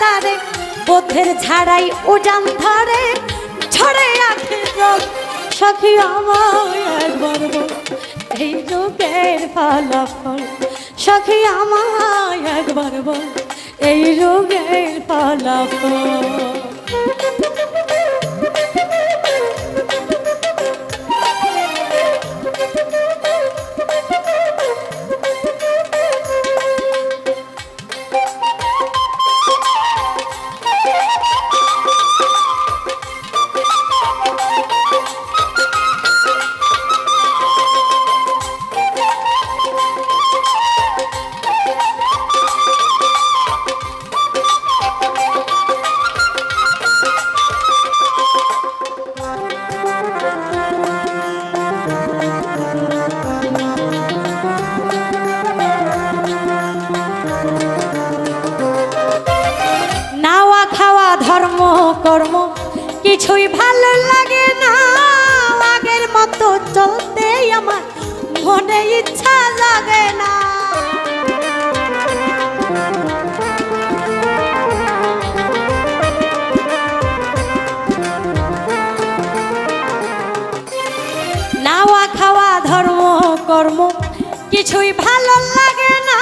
ডাক্তারে বোধের ঝাড়াই ওজান ধরে ছড়ে আখে রোগ। সখী একবার বল, এই রোগের ফলাফল। সখী আমায় একবার বল, এই রোগের ফলাফল। কর্ম, কিছুই ভালো লাগে না। আগের মতো চলতে আমার মনে ইচ্ছা লাগে না। নাওয়া খাওয়া, ধর্ম, কর্ম, কিছুই ভালো লাগে না।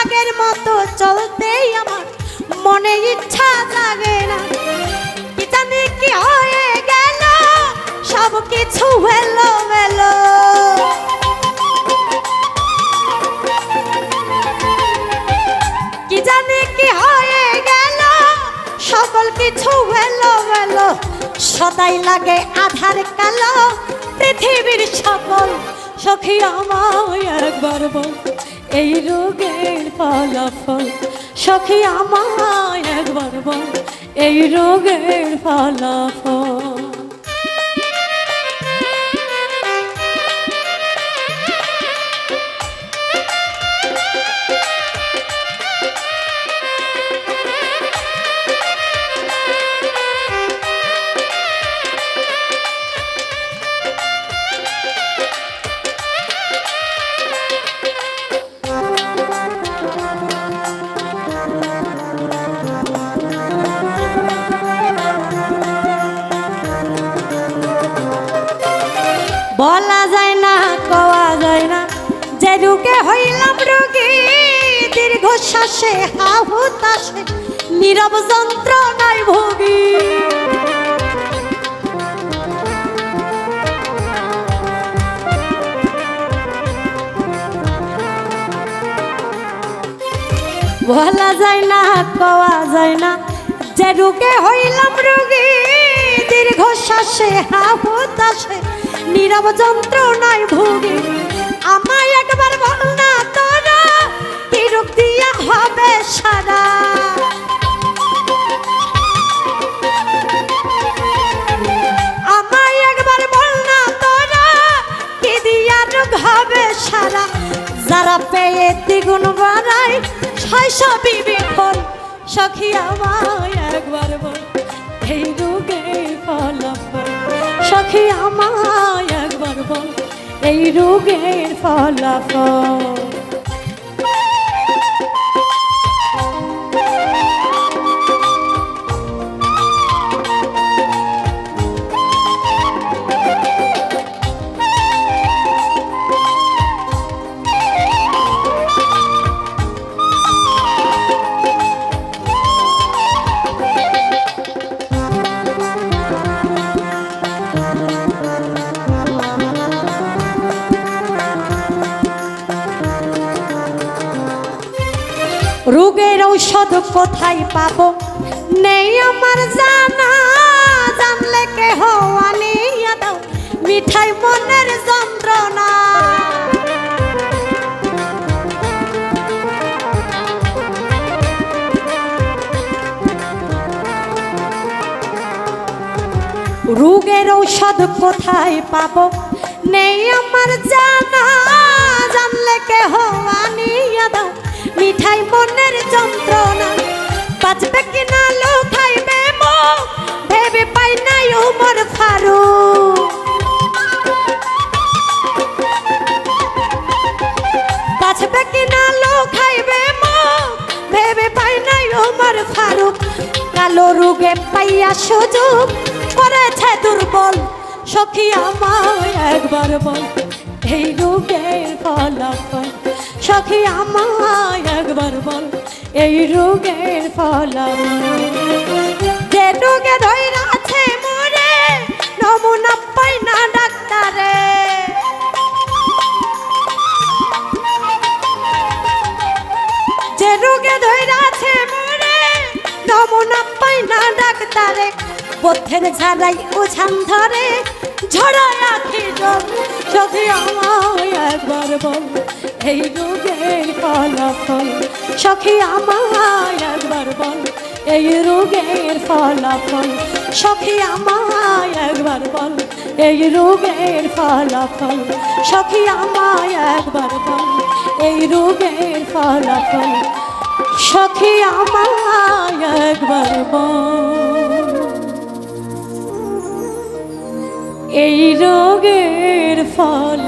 আগের মতো চলতেই আমার মনে ইচ্ছা লাগে না। কি হয়ে গেল? সব কিছু এলো মেলো কি জানি কি হয়ে গেল? সকল কিছু এলো মেলো সদাই লাগে আধার কালো। পৃথিবীর সকল সখী আমায় একবার বল, এই রোগের ফলাফল। সখী আমায় এই রোগের ফলাফল রোগে হইলাম রোগী, দীর্ঘশ্বাসে হাহুতাসে নীরব যন্ত্রণায় ভোগী। বলা যায় না কওয়া যায় না, যে রোগে হইলাম রোগী, দীর্ঘশ্বাসে হাহুতাসে নীরব যন্ত্রণায় ভোগী। হবে সারা। আমায় একবার বল না তোরা, কি দিয়া রোগ হবে সারা? যারা পেয়ে দ্বিগুণ বাড়ায় শৈশবী বিফল সখী আমায় একবার বল, এই রোগের ফলাফল সখী আমায় একবার বল, এই রোগের ফলাফল ঔষধ কোথায় পাবো? নেই আমার জানা, জানলে কেহ আনিয়া দাও। মিঠাই মনের যন্ত্রণা। রোগের ঔষধ কোথায় পাবো? নেই আমার জানা, জানলে কেহ আনিয়া দাও। মিঠাই মনের যন্ত্রণা। বাঁচবে কিনা লো খাইবে মো ভেবে পাই নাই উমর ফারু বাঁচবে কিনা লো খাইবে মো ভেবে পাই নাই উমর ফারুক। কালো রোগে পাইয়া সুযোগ করেছে দুর্বল। সখী আমায় একবার বল, এই রোগের ফলাফল। সখী আমায় একবার বল এই রোগের ফলাফল যে রোগে ধরে আছে মরে নমুনা পাই না ডাক্তারে। পথের ঝাড়াই ওঝান ধরে ঝড়ায় আখি জল, যদি আমায় একবার এই রোগের ফলাফল, সখী আমায় একবার এই রোগের ফলাফল, সখী আমায় একবার বল, এই রোগের ফলাফল, সখী আমায় একবার বল, এই রোগের ফলাফল, সখী আমায় এই রোগের ফল